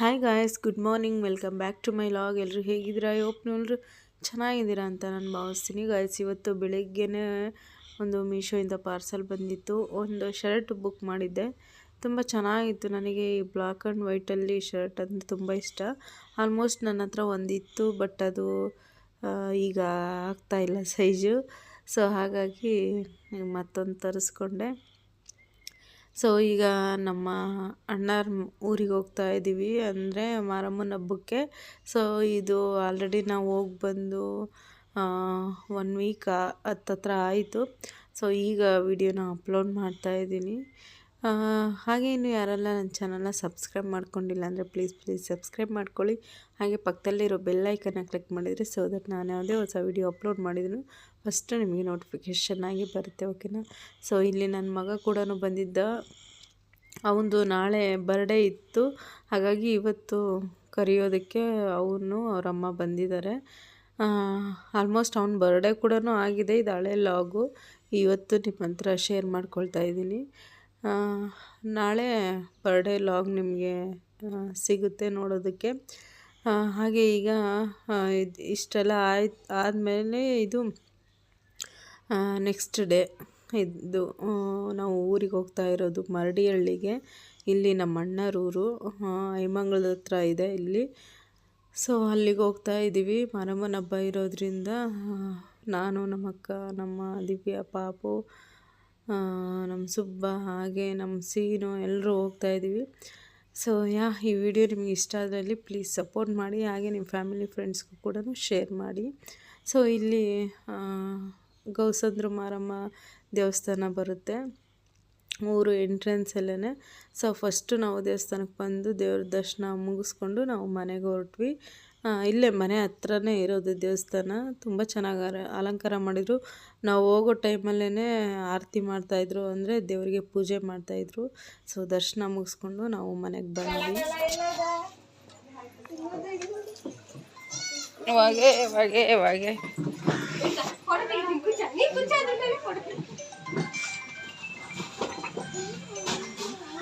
Hi guys good morning welcome back to my vlog ಎಲ್ಲರೂ ಹೇಗಿದ್ದೀರಾ? Hope ನೀವೆಲ್ಲರೂ ಚೆನ್ನಾಗಿದ್ದೀರಾ ಅಂತ ನಾನು ಭಾವಿಸ್ತೀನಿ. ಗಾಯ್ಸ್ ಇವತ್ತು ಬೆಳಿಗ್ಗೆನೇ ಒಂದು ಮೀಶೋಯಿಂದ ಪಾರ್ಸಲ್ ಬಂದಿತ್ತು. ಒಂದು ಶರ್ಟ್ ಬುಕ್ ಮಾಡಿದ್ದೆ. ತುಂಬ ಚೆನ್ನಾಗಿತ್ತು. ನನಗೆ ಈ ಬ್ಲ್ಯಾಕ್ ಆ್ಯಂಡ್ ವೈಟಲ್ಲಿ ಶರ್ಟ್ ಅಂದರೆ ತುಂಬ ಇಷ್ಟ. ಆಲ್ಮೋಸ್ಟ್ ನನ್ನ ಹತ್ರ ಒಂದಿತ್ತು ಬಟ್ ಅದು ಈಗ ಆಗ್ತಾ ಇಲ್ಲ ಸೈಜು ಸೊ ಹಾಗಾಗಿ ಮತ್ತೊಂದು ತರಿಸ್ಕೊಂಡೆ. ಸೊ ಈಗ ನಮ್ಮ ಅಣ್ಣರ ಊರಿಗೆ ಹೋಗ್ತಾ ಇದ್ದೀವಿ ಅಂದರೆ ಮಾರಮ್ಮನ ಹಬ್ಬಕ್ಕೆ. ಸೊ ಇದು ಆಲ್ರೆಡಿ ನಾವು ಹೋಗಿ ಬಂದು ಒನ್ ವೀಕ್ ಹತ್ತತ್ರ ಆಯಿತು. ಸೊ ಈಗ ವಿಡಿಯೋನ ಅಪ್ಲೋಡ್ ಮಾಡ್ತಾ ಇದ್ದೀನಿ ಹಾಗೆ ಇನ್ನು ಯಾರೆಲ್ಲ ನನ್ನ ಚಾನಲ್ನ ಸಬ್ಸ್ಕ್ರೈಬ್ ಮಾಡ್ಕೊಂಡಿಲ್ಲ ಅಂದರೆ ಪ್ಲೀಸ್ ಪ್ಲೀಸ್ ಸಬ್ಸ್ಕ್ರೈಬ್ ಮಾಡ್ಕೊಳ್ಳಿ. ಹಾಗೆ ಪಕ್ಕದಲ್ಲಿರೋ ಬೆಲ್ ಐಕನ್ನ ಕ್ಲಿಕ್ ಮಾಡಿದರೆ ಸೊ ದಟ್ ನಾನು ಯಾವುದೇ ಹೊಸ ವಿಡಿಯೋ ಅಪ್ಲೋಡ್ ಮಾಡಿದ್ರು ಫಸ್ಟು ನಿಮಗೆ ನೋಟಿಫಿಕೇಷನ್ ಆಗಿ ಬರುತ್ತೆ ಓಕೆನಾ ಸೊ ಇಲ್ಲಿ ನನ್ನ ಮಗ ಕೂಡ ಬಂದಿದ್ದ. ಅವನದು ನಾಳೆ ಬರ್ಡೇ ಇತ್ತು. ಹಾಗಾಗಿ ಇವತ್ತು ಕರೆಯೋದಕ್ಕೆ ಅವನು ಅವರಮ್ಮ ಬಂದಿದ್ದಾರೆ. ಆಲ್ಮೋಸ್ಟ್ ಅವ್ನ ಬರ್ಡೇ ಕೂಡ ಆಗಿದೆ. ಇದು ಹಳೆ ಲಾಗು ಇವತ್ತು ನಿಮ್ಮ ಹತ್ರ ಶೇರ್ ಮಾಡ್ಕೊಳ್ತಾ ಇದ್ದೀನಿ. ನಾಳೆ ಬರ್ಡೇ ಲಾಗ್ ನಿಮಗೆ ಸಿಗುತ್ತೆ ನೋಡೋದಕ್ಕೆ. ಹಾಗೆ ಈಗ ಇದು ಇಷ್ಟೆಲ್ಲ ಆಯ್ತು, ಆದಮೇಲೆ ಇದು ನೆಕ್ಸ್ಟ್ ಡೇ ಇದು ನಾವು ಊರಿಗೆ ಹೋಗ್ತಾ ಇರೋದು ಮರಡಿಹಳ್ಳಿಗೆ. ಇಲ್ಲಿ ನಮ್ಮ ಅಣ್ಣರೂರು ಐಮಂಗಳದ ಹತ್ರ ಇದೆ ಇಲ್ಲಿ. ಸೊ ಅಲ್ಲಿಗೆ ಹೋಗ್ತಾ ಇದ್ದೀವಿ. ಮರಮ್ಮನ ಹಬ್ಬ ಇರೋದ್ರಿಂದ ನಾನು ನಮ್ಮ ಅಕ್ಕ ನಮ್ಮ ದಿವ್ಯ, ಪಾಪು ನಮ್ಮ ಸುಬ್ಬ ಹಾಗೆ ನಮ್ಮ ಸೀನು ಎಲ್ಲರೂ ಹೋಗ್ತಾ ಇದ್ದೀವಿ ಸೊ ಯಾ, ಈ ವಿಡಿಯೋ ನಿಮಗೆ ಇಷ್ಟ ಆದಲ್ಲಿ ಪ್ಲೀಸ್ ಸಪೋರ್ಟ್ ಮಾಡಿ, ಹಾಗೆ ನಿಮ್ಮ ಫ್ಯಾಮಿಲಿ ಫ್ರೆಂಡ್ಸ್ಗೂ ಕೂಡ ಶೇರ್ ಮಾಡಿ. ಸೊ ಇಲ್ಲಿ ಗೌಸಂದ್ರ ಮಾರಮ್ಮ ದೇವಸ್ಥಾನ ಬರುತ್ತೆ. ಊರು ಎಂಟ್ರೆನ್ಸಲ್ಲೇ ಸೊ ಫಸ್ಟು ನಾವು ದೇವಸ್ಥಾನಕ್ಕೆ ಬಂದು ದೇವ್ರ ದರ್ಶನ ಮುಗಿಸ್ಕೊಂಡು ನಾವು ಮನೆಗೆ ಹೊರಟ್ವಿ. ಇಲ್ಲೇ ಮನೆ ಹತ್ರನೇ ಇರೋದು ದೇವಸ್ಥಾನ. ತುಂಬ ಚೆನ್ನಾಗಿ ಅಲಂಕಾರ ಮಾಡಿದರು. ನಾವು ಹೋಗೋ ಟೈಮಲ್ಲೇ ಆರತಿ ಮಾಡ್ತಾಯಿದ್ರು ಅಂದರೆ ದೇವರಿಗೆ ಪೂಜೆ ಮಾಡ್ತಾಯಿದ್ರು ಸೊ ದರ್ಶನ ಮುಗಿಸ್ಕೊಂಡು ನಾವು ಮನೆಗೆ ಬಂದ್ವಿ.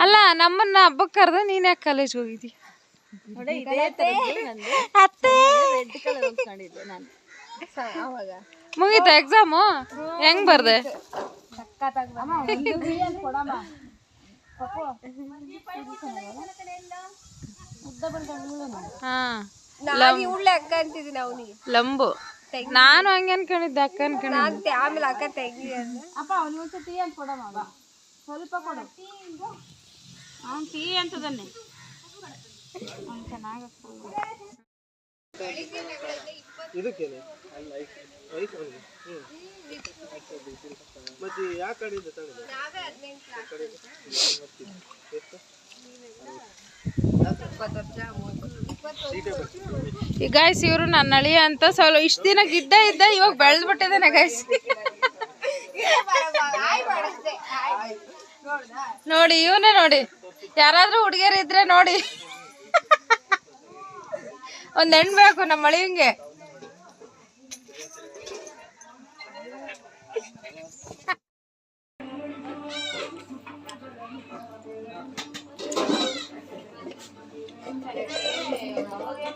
ಅಲ್ಲ ನಮ್ಮನ್ನ ಹಬ್ಬಕ್ಕೆ ಕರೆದ ನೀನ್ ಯಾಕೆ ಕಾಲೇಜ್ ಹೋಗಿದ್ದಿ? ಮುಗೀತ ಮುಗೀತಾ ಎಕ್ಸಾಮು ಹೆಂಗ್ ಬರ್ದೆ? ಹಾ. ಉಳ್ಳೆ ಅಕ್ಕ ಅಂತಿದ್ದೀನಿ ಅವನಿಗೆ. ಲಂಬು. ನಾನು ಹಂಗೆ ಅನ್ಕೊಂಡಿದ್ದೆ ಅಕ್ಕ ಅನ್ಕೊಂಡಿದ್ದೆ ಆಮೇಲೆ ಅಕ್ಕ ತೆಗಿ ಅಪ್ಪ ಅವನಿಗೊಂದು ಟೀ ಅಂತ ಕೊಡಮ್ಮ ಸ್ವಲ್ಪ ಕೊಡು. ಅವ್ನು ಟೀ ಅಂತದನ್ನೇ. ಅವ್ನು ಚೆನ್ನಾಗಿ ಮತ್ತೆ ಯಾವ ತಂದಿದೆ ಈ ಗಾಯ್ಸ್ ಇವರು ನನ್ನ ಅಳಿಯ ಅಂತ ಸ್ವಲ್ಪ ಇಷ್ಟ ದಿನ ಗಿಡ್ಡ ಇದ್ದ, ಇವಾಗ ಬೆಳೆದ್ಬಿಟ್ಟಿದ್ದಾನೆ ಗಾಯ್ಸ್ ನೋಡಿ, ಇವನೇ ನೋಡಿ. ಯಾರಾದ್ರೂ ಹುಡುಗಿಯರು ಇದ್ರೆ ನೋಡಿ. ಒಂದ್ ಹೆಣ್ ಬೇಕು ನಮ್ಮ ಅಳಿಯಂಗೆ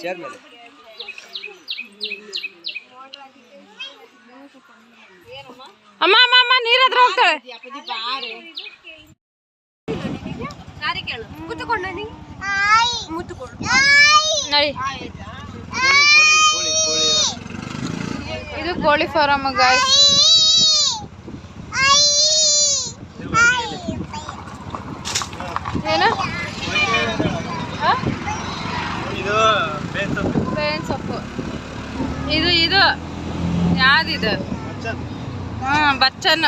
ಯಾಕಂದ್ರೆ ಎಷ್ಟು ಚೆನ್ನಾಗಿದೆ ಚೇರ್ ಮೇಲೆ ಸಾರಿ ಕೇಳು ಮುತ್ತುಕೊಂಡ ಮುತ್ತುಕೊಂಡು ನಡಿ ಕೋಳಿ ಕೋಳಿ ಕೋಳಿ ಇದು ಕೋಳಿ ಫಾರಮ್ ಗಾಯ್ಸ್ ಏನು ಇದು ಇದು. ಯಾವ್ದಿದು? ಇದು ಹ್ಞೂ ಬಚ್ಚನ್